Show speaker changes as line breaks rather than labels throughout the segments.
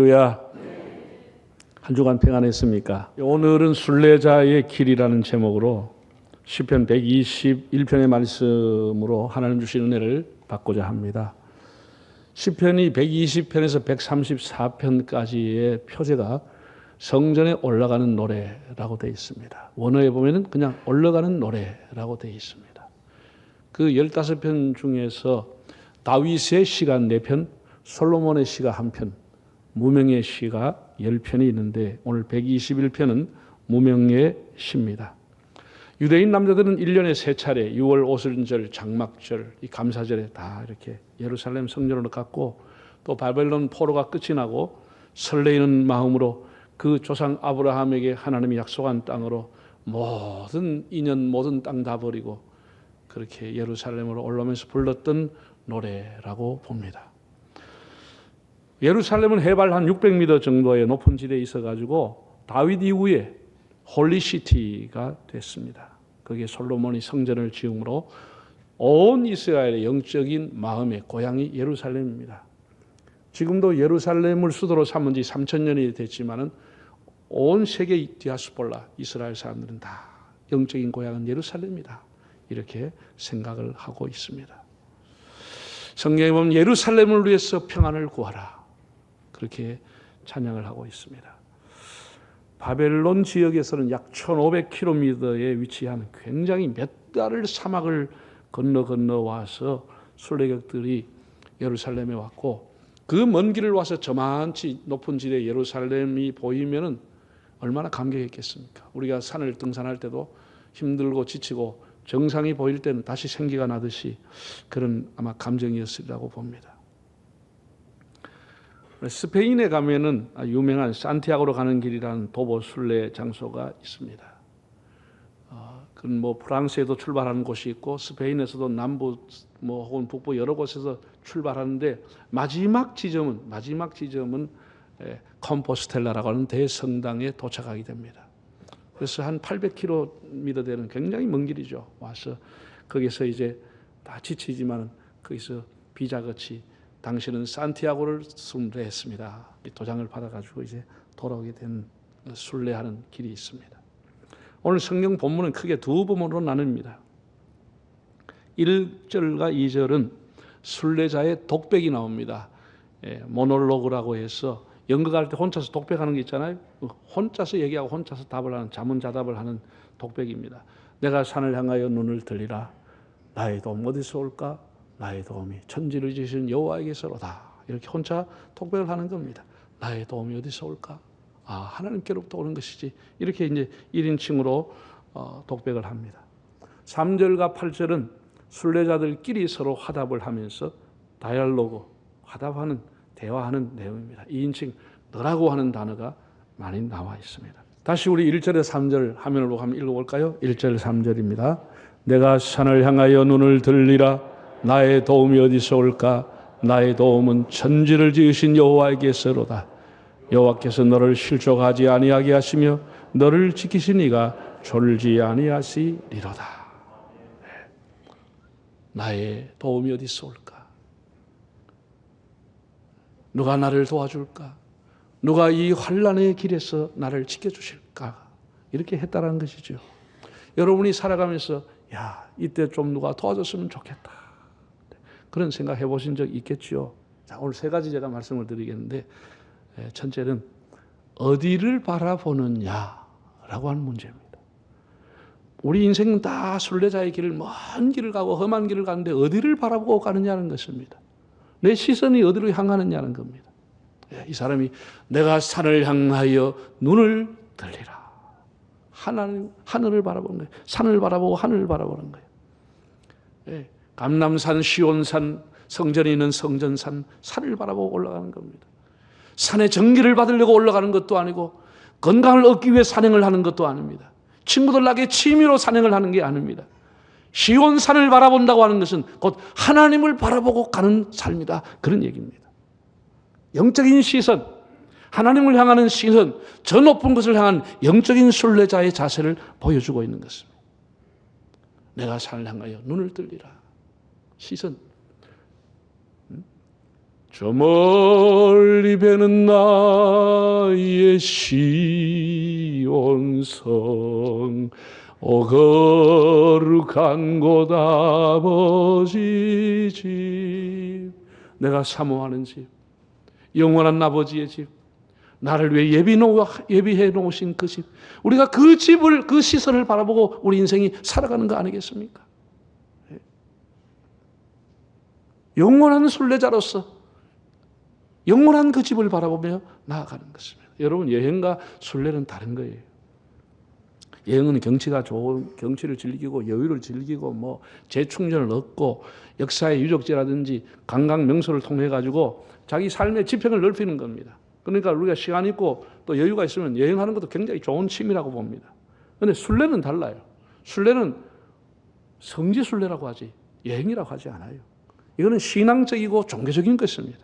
할렐루야. 한 주간 평안했습니까? 오늘은 순례자의 길이라는 제목으로 시편 121편의 말씀으로 하나님 주신 은혜를 받고자 합니다. 시편이 120편에서 134편까지의 표제가 성전에 올라가는 노래라고 되어 있습니다. 원어에 보면은 그냥 올라가는 노래라고 되어 있습니다. 그 15편 중에서 다윗의 시가 4편, 솔로몬의 시가 1편, 무명의 시가 10편이 있는데 오늘 121편은 무명의 시입니다. 유대인 남자들은 1년에 세 차례 6월 오순절, 장막절, 이 감사절에 다 이렇게 예루살렘 성전으로 갔고 또 바벨론 포로가 끝이 나고 설레이는 마음으로 그 조상 아브라함에게 하나님이 약속한 땅으로 모든 인연 모든 땅 다 버리고 그렇게 예루살렘으로 올라오면서 불렀던 노래라고 봅니다. 예루살렘은 해발 한 600m 정도의 높은 지대에 있어 가지고 다윗 이후에 홀리시티가 됐습니다. 거기에 솔로몬이 성전을 지음으로 온 이스라엘의 영적인 마음의 고향이 예루살렘입니다. 지금도 예루살렘을 수도로 삼은 지 3천 년이 됐지만은 온 세계 디아스폴라 이스라엘 사람들은 다 영적인 고향은 예루살렘이다. 이렇게 생각을 하고 있습니다. 성경에 보면 예루살렘을 위해서 평안을 구하라. 그렇게 찬양을 하고 있습니다. 바벨론 지역에서는 약 1500km에 위치한 굉장히 몇 달을 사막을 건너 건너 와서 순례객들이 예루살렘에 왔고 그 먼 길을 와서 저만치 높은 지대 예루살렘이 보이면은 얼마나 감격했겠습니까? 우리가 산을 등산할 때도 힘들고 지치고 정상이 보일 때는 다시 생기가 나듯이 그런 아마 감정이었으리라고 봅니다. 스페인에 가면은 유명한 산티아고로 가는 길이라는 도보 순례 장소가 있습니다. 어, 그건 뭐 프랑스에도 출발하는 곳이 있고 스페인에서도 남부 뭐 혹은 북부 여러 곳에서 출발하는데 마지막 지점은 마지막 지점은 에, 컴포스텔라라고 하는 대성당에 도착하게 됩니다. 그래서 한 800km 되는 굉장히 먼 길이죠. 와서 거기서 이제 다 지치지만 거기서 비자같이 당신은 산티아고를 순례했습니다. 도장을 받아가지고 이제 돌아오게 된 순례하는 길이 있습니다. 오늘 성경 본문은 크게 두 부분으로 나눕니다. 1절과 2절은 순례자의 독백이 나옵니다. 예, 모놀로그라고 해서 연극할 때 혼자서 독백하는 게 있잖아요. 혼자서 얘기하고 혼자서 답을 하는 자문자답을 하는 독백입니다. 내가 산을 향하여 눈을 들리라. 나의 도움 어디서 올까? 나의 도움이 천지를 지으신 여호와에게서로다. 이렇게 혼자 독백을 하는 겁니다. 나의 도움이 어디서 올까? 아, 하나님께로부터 오는 것이지. 이렇게 이제 1인칭으로 어, 독백을 합니다. 3절과 8절은 순례자들끼리 서로 화답을 하면서 다이얼로그, 화답하는 대화하는 내용입니다. 2인칭 너라고 하는 단어가 많이 나와 있습니다. 다시 우리 1절에 3절 화면을 보고 한번 읽어볼까요? 1절 3절입니다. 내가 산을 향하여 눈을 들리라 나의 도움이 어디서 올까? 나의 도움은 천지를 지으신 여호와에게서로다. 여호와께서 너를 실족하지 아니하게 하시며 너를 지키시니가 졸지 아니하시리로다. 네. 나의 도움이 어디서 올까? 누가 나를 도와줄까? 누가 이 환란의 길에서 나를 지켜주실까? 이렇게 했다라는 것이죠. 여러분이 살아가면서 야 이때 좀 누가 도와줬으면 좋겠다. 그런 생각 해보신 적 있겠지요. 자 오늘 세 가지 제가 말씀을 드리겠는데 첫째는 어디를 바라보느냐라고 하는 문제입니다. 우리 인생은 다 순례자의 길을 먼 길을 가고 험한 길을 가는데 어디를 바라보고 가느냐는 것입니다. 내 시선이 어디로 향하느냐는 겁니다. 예, 이 사람이 내가 산을 향하여 눈을 들리라. 하나님, 하늘을 바라보는 거예요. 산을 바라보고 하늘을 바라보는 거예요. 예, 감남산, 시온산, 성전에 있는 성전산, 산을 바라보고 올라가는 겁니다. 산의 전기를 받으려고 올라가는 것도 아니고 건강을 얻기 위해 산행을 하는 것도 아닙니다. 친구들에게 취미로 산행을 하는 게 아닙니다. 시온산을 바라본다고 하는 것은 곧 하나님을 바라보고 가는 삶이다. 그런 얘기입니다. 영적인 시선, 하나님을 향하는 시선, 저 높은 것을 향한 영적인 순례자의 자세를 보여주고 있는 것입니다. 내가 산을 향하여 눈을 들리라. 시선. 저 멀리 배는 나의 시온성 오 거룩한 곳 아버지 집 내가 사모하는 집 영원한 아버지의 집 나를 위해 예비해 놓으신 그 집 우리가 그 집을 그 시선을 바라보고 우리 인생이 살아가는 거 아니겠습니까? 예. 영원한 순례자로서 영원한 그 집을 바라보며 나아가는 것입니다. 여러분 여행과 순례는 다른 거예요. 여행은 경치가 좋은 경치를 즐기고 여유를 즐기고 뭐 재충전을 얻고 역사의 유적지라든지 관광 명소를 통해 가지고 자기 삶의 지평을 넓히는 겁니다. 그러니까 우리가 시간 있고 또 여유가 있으면 여행하는 것도 굉장히 좋은 취미라고 봅니다. 그런데 순례는 달라요. 순례는 성지 순례라고 하지 여행이라고 하지 않아요. 이거는 신앙적이고 종교적인 것입니다.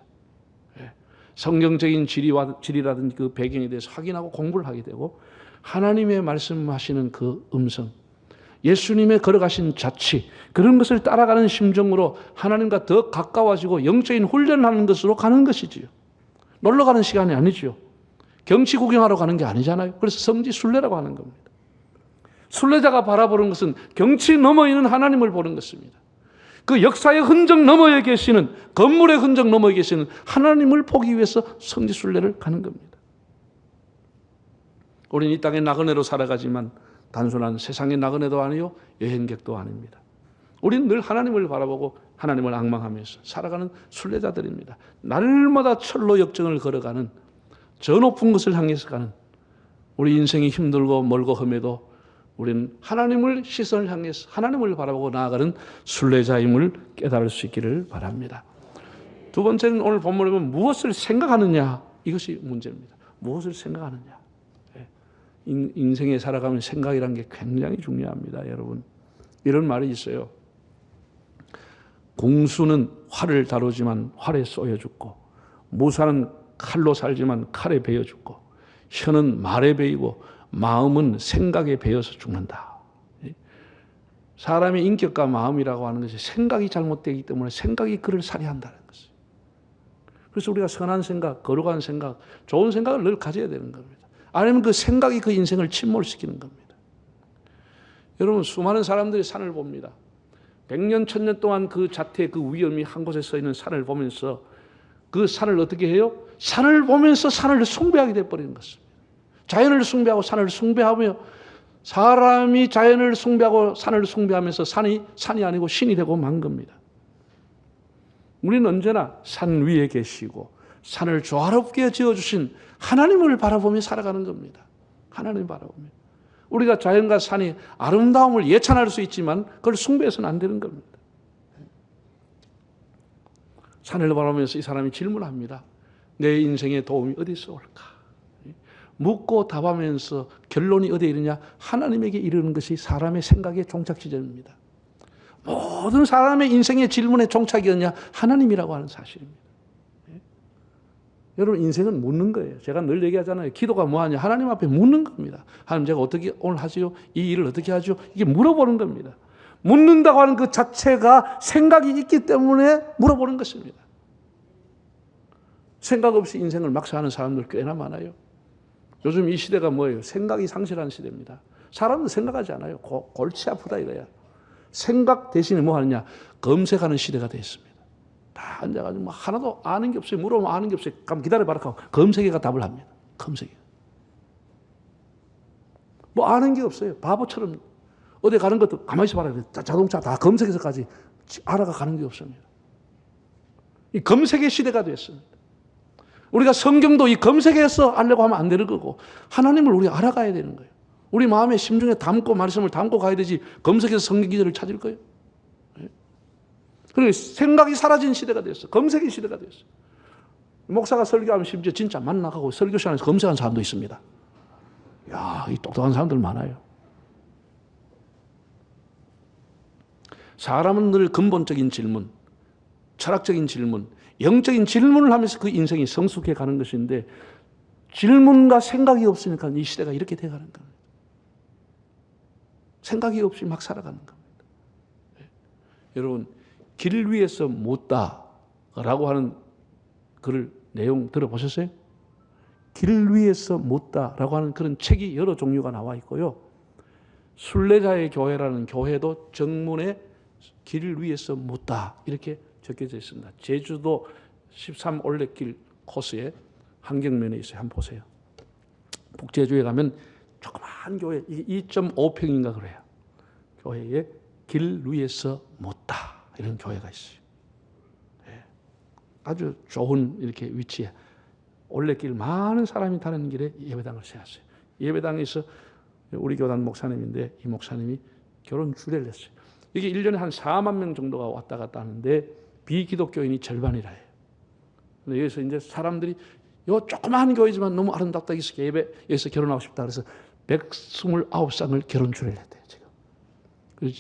예. 성경적인 지리와 지리라든지 그 배경에 대해서 확인하고 공부를 하게 되고 하나님의 말씀하시는 그 음성, 예수님의 걸어가신 자치 그런 것을 따라가는 심정으로 하나님과 더 가까워지고 영적인 훈련하는 것으로 가는 것이지요. 놀러 가는 시간이 아니죠. 경치 구경하러 가는 게 아니잖아요. 그래서 성지 순례라고 하는 겁니다. 순례자가 바라보는 것은 경치 너머 있는 하나님을 보는 것입니다. 그 역사의 흔적 너머에 계시는 건물의 흔적 너머에 계시는 하나님을 보기 위해서 성지 순례를 가는 겁니다. 우리는 이 땅의 나그네로 살아가지만 단순한 세상의 나그네도 아니요 여행객도 아닙니다. 우리는 늘 하나님을 바라보고 하나님을 악망하면서 살아가는 순례자들입니다. 날마다 철로 역정을 걸어가는 저 높은 것을 향해서 가는 우리 인생이 힘들고 멀고 험해도 우리는 하나님을 시선을 향해서 하나님을 바라보고 나아가는 순례자임을 깨달을 수 있기를 바랍니다. 두 번째는 오늘 본문에 보면 무엇을 생각하느냐 이것이 문제입니다. 무엇을 생각하느냐. 예. 인생에 살아가면 생각이란 게 굉장히 중요합니다, 여러분. 이런 말이 있어요. 공수는 활을 다루지만 활에 쏘여 죽고 무사는 칼로 살지만 칼에 베어 죽고 혀는 말에 베이고 마음은 생각에 베어서 죽는다. 사람의 인격과 마음이라고 하는 것이 생각이 잘못되기 때문에 생각이 그를 살해한다는 것이. 그래서 우리가 선한 생각, 거룩한 생각, 좋은 생각을 늘 가져야 되는 겁니다. 아니면 그 생각이 그 인생을 침몰시키는 겁니다. 여러분 수많은 사람들이 산을 봅니다. 백년 천년 동안 그 자태 그 위험이 한 곳에 서 있는 산을 보면서 그 산을 어떻게 해요? 산을 보면서 산을 숭배하게 돼 버리는 것입니다. 자연을 숭배하고 산을 숭배하며 사람이 자연을 숭배하고 산을 숭배하면서 산이 산이 아니고 신이 되고 만 겁니다. 우리는 언제나 산 위에 계시고 산을 조화롭게 지어 주신 하나님을 바라보며 살아가는 겁니다. 하나님 바라보며. 우리가 자연과 산이 아름다움을 예찬할 수 있지만 그걸 숭배해서는 안 되는 겁니다. 산을 바라보면서 이 사람이 질문합니다. 내 인생의 도움이 어디서 올까? 묻고 답하면서 결론이 어디에 이르냐? 하나님에게 이르는 것이 사람의 생각의 종착 지점입니다. 모든 사람의 인생의 질문의 종착이 었냐 하나님이라고 하는 사실입니다. 예? 여러분 인생은 묻는 거예요. 제가 늘 얘기하잖아요. 기도가 뭐하냐? 하나님 앞에 묻는 겁니다. 하나님 제가 어떻게 오늘 하지요? 이 일을 어떻게 하죠? 이게 물어보는 겁니다. 묻는다고 하는 그 자체가 생각이 있기 때문에 물어보는 것입니다. 생각 없이 인생을 막 사는 사람들 꽤나 많아요. 요즘 이 시대가 뭐예요? 생각이 상실한 시대입니다. 사람은 생각하지 않아요. 고, 골치 아프다 이거야. 생각 대신에 뭐 하느냐? 검색하는 시대가 됐습니다. 다 앉아가지고 뭐 하나도 아는 게 없어요. 물어보면 아는 게 없어요. 그럼 기다려봐라 검색해가 답을 합니다. 검색해. 뭐 아는 게 없어요. 바보처럼 어디 가는 것도 가만히 있어 봐라. 자동차 다 검색해서까지 알아가 가는 게 없습니다. 이 검색의 시대가 됐습니다. 우리가 성경도 이 검색해서 알려고 하면 안 되는 거고 하나님을 우리 알아가야 되는 거예요. 우리 마음의 심중에 담고 말씀을 담고 가야 되지 검색해서 성경 기자를 찾을 거예요. 예? 그리고 생각이 사라진 시대가 됐어. 검색의 시대가 됐어. 목사가 설교하면 심지어 진짜 만나가고 설교 시간에서 검색하는 사람도 있습니다. 야, 이 똑똑한 사람들 많아요. 사람은 늘 근본적인 질문, 철학적인 질문, 영적인 질문을 하면서 그 인생이 성숙해 가는 것인데 질문과 생각이 없으니까 이 시대가 이렇게 돼 가는 겁니다. 생각이 없이 막 살아가는 겁니다. 네. 여러분, 길 위에서 묻다라고 하는 글을 내용 들어보셨어요? 길 위에서 묻다라고 하는 그런 책이 여러 종류가 나와 있고요. 순례자의 교회라는 교회도 정문에 길 위에서 묻다 이렇게 적혀져 있습니다. 제주도 13 올레길 코스에 한경면에 있어요. 한번 보세요. 북제주에 가면 조그마한 교회 이게 2.5평인가 그래요. 교회에 길 위에서 묻다 이런 교회가 있어요. 예. 아주 좋은 이렇게 위치에 올레길 많은 사람이 타는 길에 예배당을 세웠어요. 예배당에서 우리 교단 목사님인데 이 목사님이 결혼 주례를 했어요. 이게 1년에 한 4만 명 정도가 왔다 갔다 하는데 비기독교인이 절반이라 해요. 근데 여기서 이제 사람들이 요 조그마한 교회지만 너무 아름답다 해서 예배 여기서 결혼하고 싶다 그래서 129쌍을 결혼 주례를 했대요,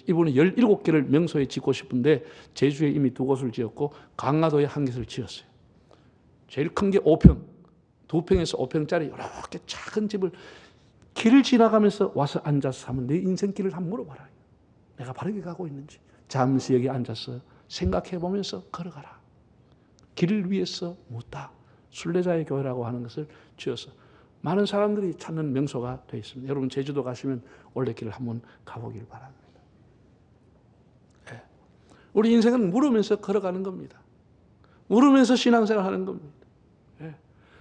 이분은 17개를 명소에 짓고 싶은데 제주에 이미 두 곳을 지었고 강화도에 한 곳을 지었어요. 제일 큰 게 5평, 두 평에서 5평짜리 이렇게 작은 집을 길을 지나가면서 와서 앉아서 하면 내 인생길을 한번 물어봐라. 내가 바르게 가고 있는지. 잠시 여기 앉아서 생각해 보면서 걸어가라. 길을 위해서 묻다. 순례자의 교회라고 하는 것을 지어서 많은 사람들이 찾는 명소가 되어 있습니다. 여러분 제주도 가시면 올레길을 한번 가보길 바랍니다. 예. 우리 인생은 물으면서 걸어가는 겁니다. 물으면서 신앙생활 하는 겁니다. 예.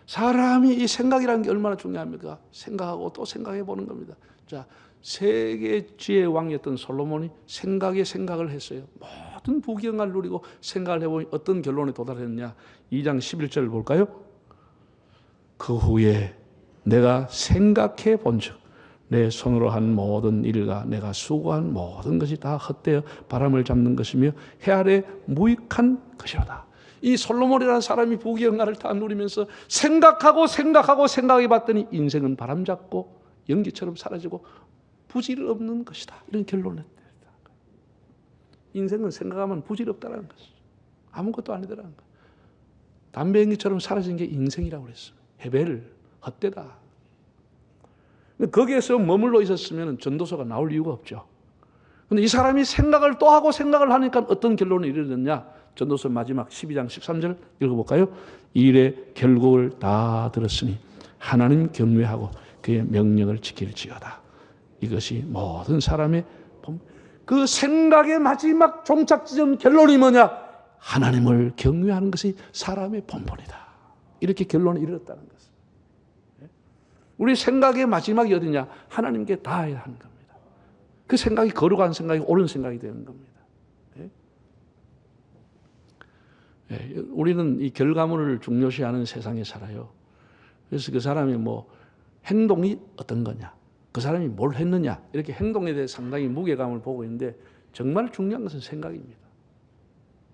사람이 이 생각이라는 게 얼마나 중요합니까? 생각하고 또 생각해 보는 겁니다. 자, 세계 지혜의 왕이었던 솔로몬이 생각에 생각을 했어요. 모든 부경을 누리고 생각을 해보니 어떤 결론에 도달했느냐. 2장 11절을 볼까요? 그 후에 내가 생각해 본즉 내 손으로 한 모든 일과 내가 수고한 모든 것이 다 헛되어 바람을 잡는 것이며 해 아래 무익한 것이로다. 이 솔로몬이라는 사람이 부귀영화를 다 누리면서 생각하고 생각하고 생각해 봤더니 인생은 바람 잡고 연기처럼 사라지고 부질 없는 것이다. 이런 결론을. 인생은 생각하면 부질 없다는 것이죠. 아무것도 아니더라는 거. 담배 연기처럼 사라진 게 인생이라고 그랬어요. 해벨, 헛되다. 거기에서 머물러 있었으면 전도서가 나올 이유가 없죠. 근데 이 사람이 생각을 또 하고 생각을 하니까 어떤 결론을 이르느냐? 전도서 마지막 12장 13절 읽어볼까요? 일의 결국을 다 들었으니 하나님 경외하고 그의 명령을 지킬지어다. 이것이 모든 사람의 본- 그 생각의 마지막 종착 지점 결론이 뭐냐? 하나님을 경외하는 것이 사람의 본분이다. 이렇게 결론에 이르렀다는 것을. 우리 생각의 마지막이 어디냐? 하나님께 닿아야 하는 겁니다. 그 생각이 거룩한 생각이 옳은 생각이 되는 겁니다. 예? 예, 우리는 이 결과물을 중요시하는 세상에 살아요. 그래서 그 사람이 뭐 행동이 어떤 거냐, 그 사람이 뭘 했느냐 이렇게 행동에 대해 상당히 무게감을 보고 있는데 정말 중요한 것은 생각입니다.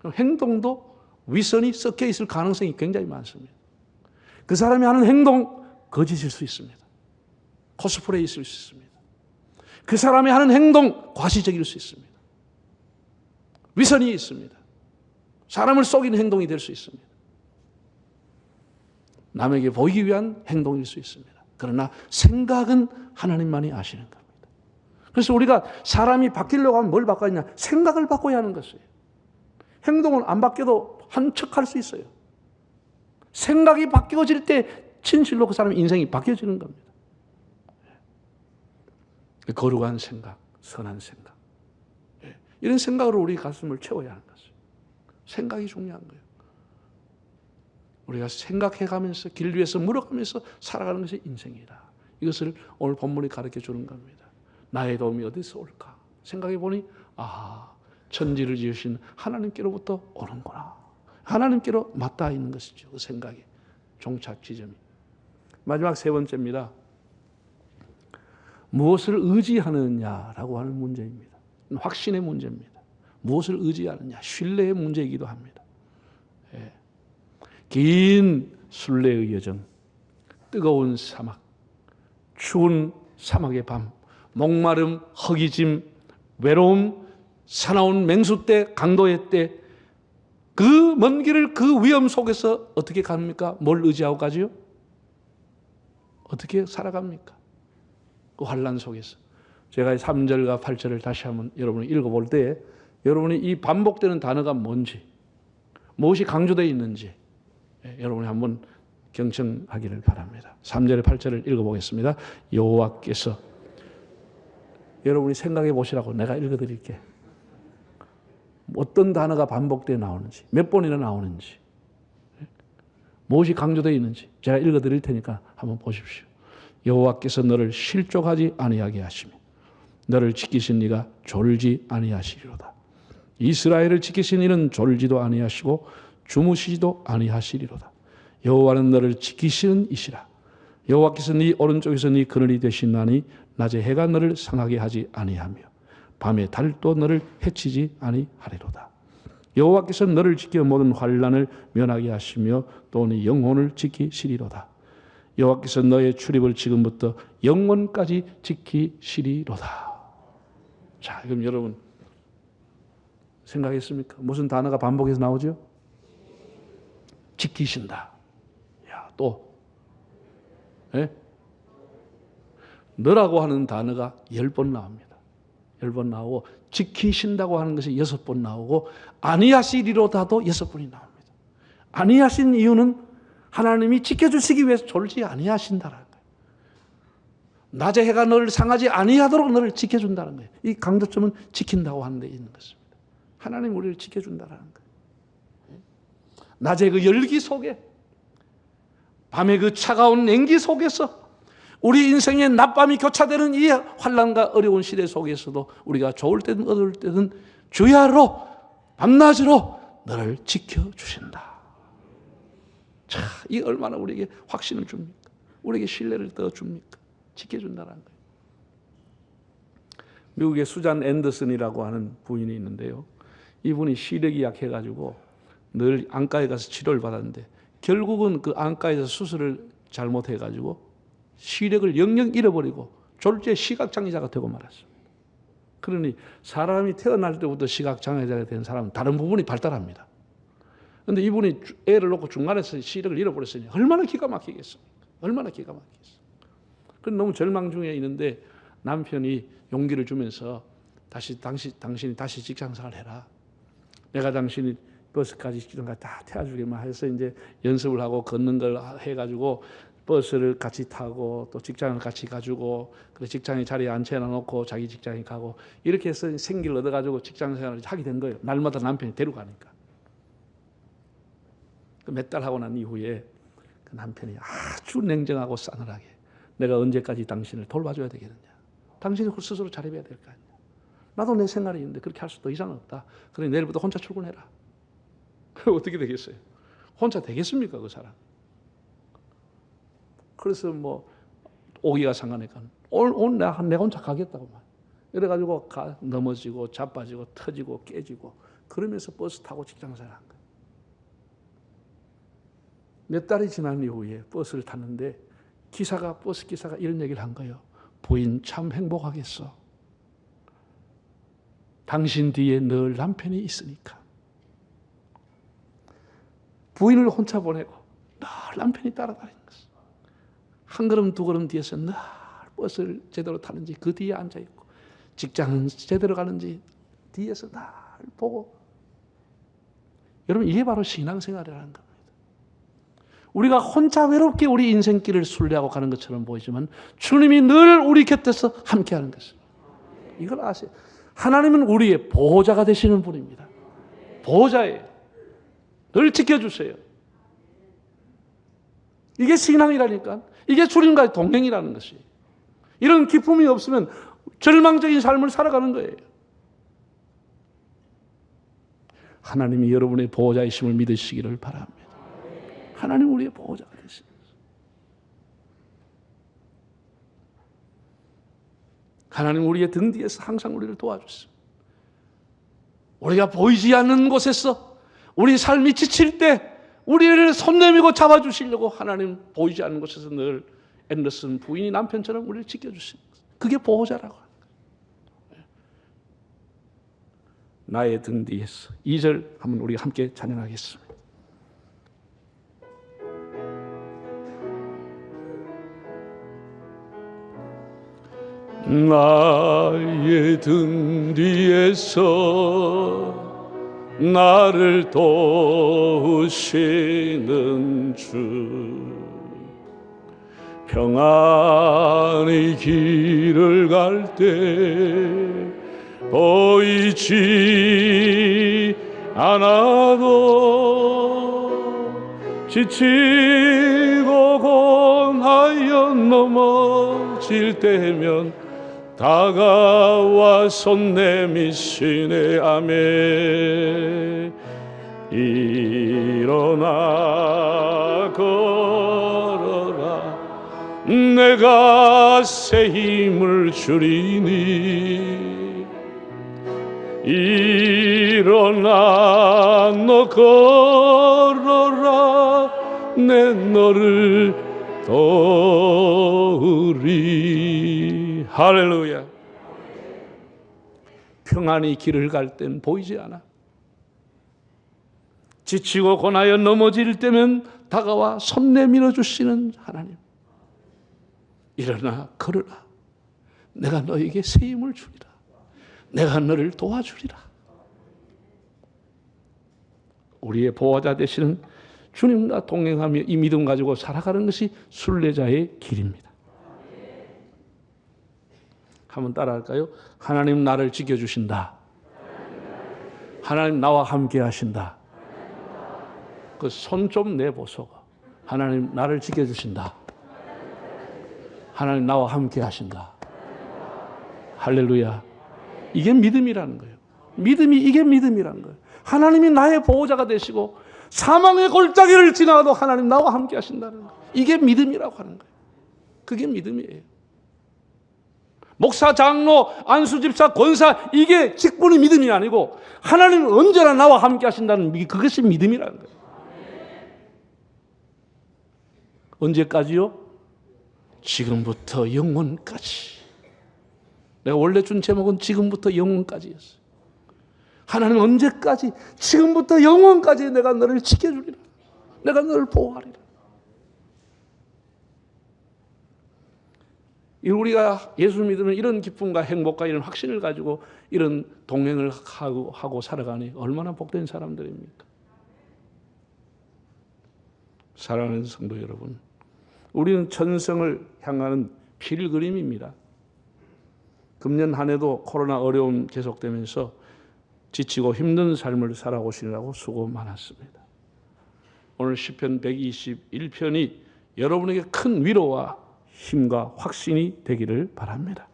그럼 행동도 위선이 섞여 있을 가능성이 굉장히 많습니다. 그 사람이 하는 행동 거짓일 수 있습니다. 코스프레 있을 수 있습니다. 그 사람이 하는 행동 과시적일 수 있습니다. 위선이 있습니다. 사람을 속이는 행동이 될 수 있습니다. 남에게 보이기 위한 행동일 수 있습니다. 그러나 생각은 하나님만이 아시는 겁니다. 그래서 우리가 사람이 바뀌려고 하면 뭘 바꿔야 하냐? 생각을 바꿔야 하는 것이에요. 행동은 안 바뀌어도 한 척 할 수 있어요. 생각이 바뀌어질 때 진실로 그 사람의 인생이 바뀌어지는 겁니다. 거룩한 생각, 선한 생각. 예. 이런 생각으로 우리 가슴을 채워야 하는 것이에요. 생각이 중요한 거예요. 우리가 생각해 가면서 길 위에서 물어가면서 살아가는 것이 인생이다. 이것을 오늘 본문이 가르쳐 주는 겁니다. 나의 도움이 어디서 올까? 생각해 보니 아, 천지를 지으신 하나님께로부터 오는구나. 하나님께로 맞닿아 있는 것이죠. 그 생각이 종착 지점이. 마지막 세 번째입니다. 무엇을 의지하느냐라고 하는 문제입니다. 확신의 문제입니다. 무엇을 의지하느냐, 신뢰의 문제이기도 합니다. 예. 긴 순례의 여정, 뜨거운 사막, 추운 사막의 밤, 목마름, 허기짐, 외로움, 사나운 맹수 때, 강도의 때, 그 먼 길을 그 위험 속에서 어떻게 갑니까? 뭘 의지하고 가지요? 어떻게 살아갑니까? 그 환란 속에서. 제가 3절과 8절을 다시 한번 여러분이 읽어볼 때 여러분이 이 반복되는 단어가 뭔지, 무엇이 강조되어 있는지 예, 여러분이 한번 경청하기를 바랍니다. 3절에 8절을 읽어보겠습니다. 여호와께서 여러분이 생각해 보시라고 내가 읽어드릴게. 어떤 단어가 반복되어 나오는지, 몇 번이나 나오는지, 무엇이 강조되어 있는지 제가 읽어드릴 테니까 한번 보십시오. 여호와께서 너를 실족하지 아니하게 하시며 너를 지키신 이가 졸지 아니하시리로다. 이스라엘을 지키신 이는 졸지도 아니하시고 주무시지도 아니하시리로다. 여호와는 너를 지키시는 이시라. 여호와께서 네 오른쪽에서 네 그늘이 되시나니 낮에 해가 너를 상하게 하지 아니하며 밤에 달도 너를 해치지 아니하리로다. 여호와께서 너를 지켜 모든 환란을 면하게 하시며 또 네 영혼을 지키시리로다. 여호와께서 너의 출입을 지금부터 영원까지 지키시리로다. 자, 그럼 여러분 생각했습니까? 무슨 단어가 반복해서 나오죠? 지키신다. 야, 또 예? 너라고 하는 단어가 열 번 나옵니다. 열 번 나오고 지키신다고 하는 것이 여섯 번 나오고 아니하시리로다도 여섯 번이 나옵니다. 아니하신 이유는 하나님이 지켜주시기 위해서 졸지 아니하신다라는 거예요. 낮에 해가 너를 상하지 아니하도록 너를 지켜준다는 거예요. 이 강조점은 지킨다고 하는 데 있는 것입니다. 하나님 우리를 지켜준다라는 거예요. 낮에 그 열기 속에 밤의 그 차가운 냉기 속에서 우리 인생의 낮밤이 교차되는 이 환란과 어려운 시대 속에서도 우리가 좋을 때든 어두울 때든 주야로 밤낮으로 너를 지켜 주신다. 자, 이 얼마나 우리에게 확신을 줍니까? 우리에게 신뢰를 떠 줍니까? 지켜 준다는 거예요. 미국의 수잔 앤더슨이라고 하는 부인이 있는데요. 이분이 시력이 약해 가지고 늘 안과에 가서 치료를 받았는데 결국은 그 안과에서 수술을 잘못해 가지고 시력을 영영 잃어버리고 졸지에 시각장애자가 되고 말았습니다. 그러니 사람이 태어날 때부터 시각장애자가 된 사람은 다른 부분이 발달합니다. 근데 이분이 애를 놓고 중간에서 시력을 잃어버렸으니 얼마나 기가 막히겠습니까? 얼마나 기가 막히겠어. 그 너무 절망 중에 있는데 남편이 용기를 주면서 다시 당시 당신이 다시 직장생활 해라. 내가 당신이 버스까지 기둥까지 다 태워주기만 해서 이제 연습을 하고 걷는 걸 해가지고 버스를 같이 타고 또 직장을 같이 가지고 그래 직장에 자리에 앉혀놔 놓고 자기 직장에 가고 이렇게 해서 생기를 얻어가지고 직장 생활을 하게 된 거예요. 날마다 남편이 데려가니까. 그 몇 달 하고 난 이후에 그 남편이 아주 냉정하고 싸늘하게 내가 언제까지 당신을 돌봐줘야 되겠느냐. 당신이 스스로 잘해봐야 될 거 아니야. 나도 내 생활이 있는데 그렇게 할 수도 이상 없다. 그래 내일부터 혼자 출근해라. 어떻게 되겠어요? 혼자 되겠습니까 그 사람? 그래서 뭐 오기가 상관니까 오늘 오늘 내가 내가 혼자 가겠다고 말. 이래가지고 가, 넘어지고 자빠지고 터지고 깨지고 그러면서 버스 타고 직장생활 한 거예요. 몇 달이 지난 이후에 버스를 탔는데 기사가 버스 기사가 이런 얘기를 한 거예요. 부인 참 행복하겠어. 당신 뒤에 늘 남편이 있으니까. 부인을 혼자 보내고 늘 남편이 따라다니는 거죠. 한 걸음 두 걸음 뒤에서 늘 버스를 제대로 타는지 그 뒤에 앉아 있고 직장은 제대로 가는지 뒤에서 늘 보고 여러분 이게 바로 신앙생활이라는 겁니다. 우리가 혼자 외롭게 우리 인생길을 순례하고 가는 것처럼 보이지만 주님이 늘 우리 곁에서 함께하는 것입니다. 이걸 아세요? 하나님은 우리의 보호자가 되시는 분입니다. 보호자예요. 늘 지켜주세요. 이게 신앙이라니까. 이게 주님과의 동행이라는 것이. 이런 기쁨이 없으면 절망적인 삶을 살아가는 거예요. 하나님이 여러분의 보호자이심을 믿으시기를 바랍니다. 하나님 우리의 보호자가 되십니다. 하나님 우리의 등 뒤에서 항상 우리를 도와주십니다. 우리가 보이지 않는 곳에서 우리 삶이 지칠 때 우리를 손 내밀고 잡아주시려고 하나님 보이지 않는 곳에서 늘 앤더슨 부인이 남편처럼 우리를 지켜주십니다. 그게 보호자라고 하는 거예요. 나의 등 뒤에서 2절 한번 우리 함께 찬양하겠습니다. 나의 등 뒤에서 나를 도우시는 주. 평안히 길을 갈 때 보이지 않아도 지치고 곤하여 넘어질 때면 다가와 손 내미시네 아멘 일어나 걸어라. 내가 새 힘을 주리니. 일어나 너 걸어라. 내 너를 도우리 할렐루야. 평안히 길을 갈 땐 보이지 않아. 지치고 고나여 넘어질 때면 다가와 손 내밀어 주시는 하나님. 일어나 걸으라. 내가 너에게 새 힘을 주리라. 내가 너를 도와주리라. 우리의 보호자 되시는 주님과 동행하며 이 믿음 가지고 살아가는 것이 순례자의 길입니다. 한번 따라할까요? 하나님 나를 지켜주신다. 하나님 나와 함께 하신다. 그 손 좀 내보소. 하나님 나를 지켜주신다. 하나님 나와 함께 하신다. 할렐루야. 이게 믿음이라는 거예요. 믿음이 이게 믿음이라는 거예요. 하나님이 나의 보호자가 되시고 사망의 골짜기를 지나가도 하나님 나와 함께 하신다는 거예요. 이게 믿음이라고 하는 거예요. 그게 믿음이에요. 목사, 장로, 안수집사, 권사 이게 직분이 믿음이 아니고 하나님은 언제나 나와 함께 하신다는 미- 그것이 믿음이라는 거예요. 언제까지요? 지금부터 영원까지. 내가 원래 준 제목은 지금부터 영원까지였어요. 하나님 언제까지? 지금부터 영원까지 내가 너를 지켜주리라. 내가 너를 보호하리라. 우리가 예수 믿으면 이런 기쁨과 행복과 이런 확신을 가지고 이런 동행을 하고, 살아가니 얼마나 복된 사람들입니까? 사랑하는 성도 여러분, 우리는 천성을 향하는 필그림입니다. 금년 한 해도 코로나 어려움 계속되면서 지치고 힘든 삶을 살아오시느라고 수고 많았습니다. 오늘 시편 121편이 여러분에게 큰 위로와 힘과 확신이 되기를 바랍니다.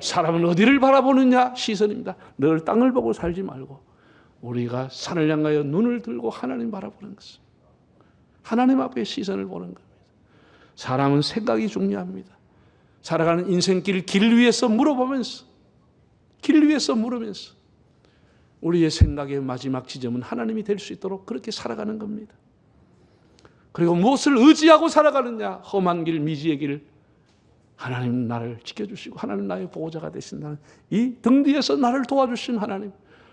사람은 어디를 바라보느냐 시선입니다. 늘 땅을 보고 살지 말고 우리가 산을 향하여 눈을 들고 하나님 바라보는 것입니다. 하나님 앞에 시선을 보는 겁니다. 사람은 생각이 중요합니다. 살아가는 인생길 길 위에서 물어보면서 길 위에서 물으면서 우리의 생각의 마지막 지점은 하나님이 될 수 있도록 그렇게 살아가는 겁니다. 그리고 무엇을 의지하고 살아가느냐? 험한 길, 미지의 길. 하나님 나를 지켜주시고 하나님 나의 보호자가 되신다는 이 등 뒤에서 나를 도와주신 하나님,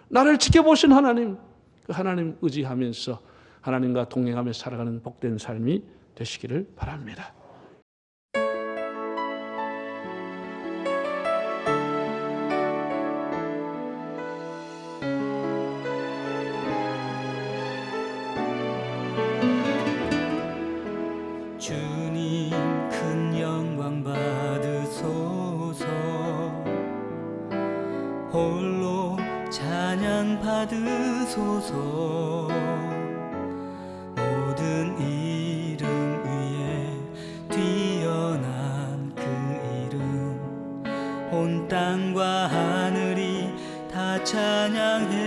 나를 지켜보신 하나님, 그 하나님 의지하면서 하나님과 동행하며 살아가는 복된 삶이 되시기를 바랍니다.
주소서. 모든 이름 위에 뛰어난 그 이름 온 땅과 하늘이 다 찬양해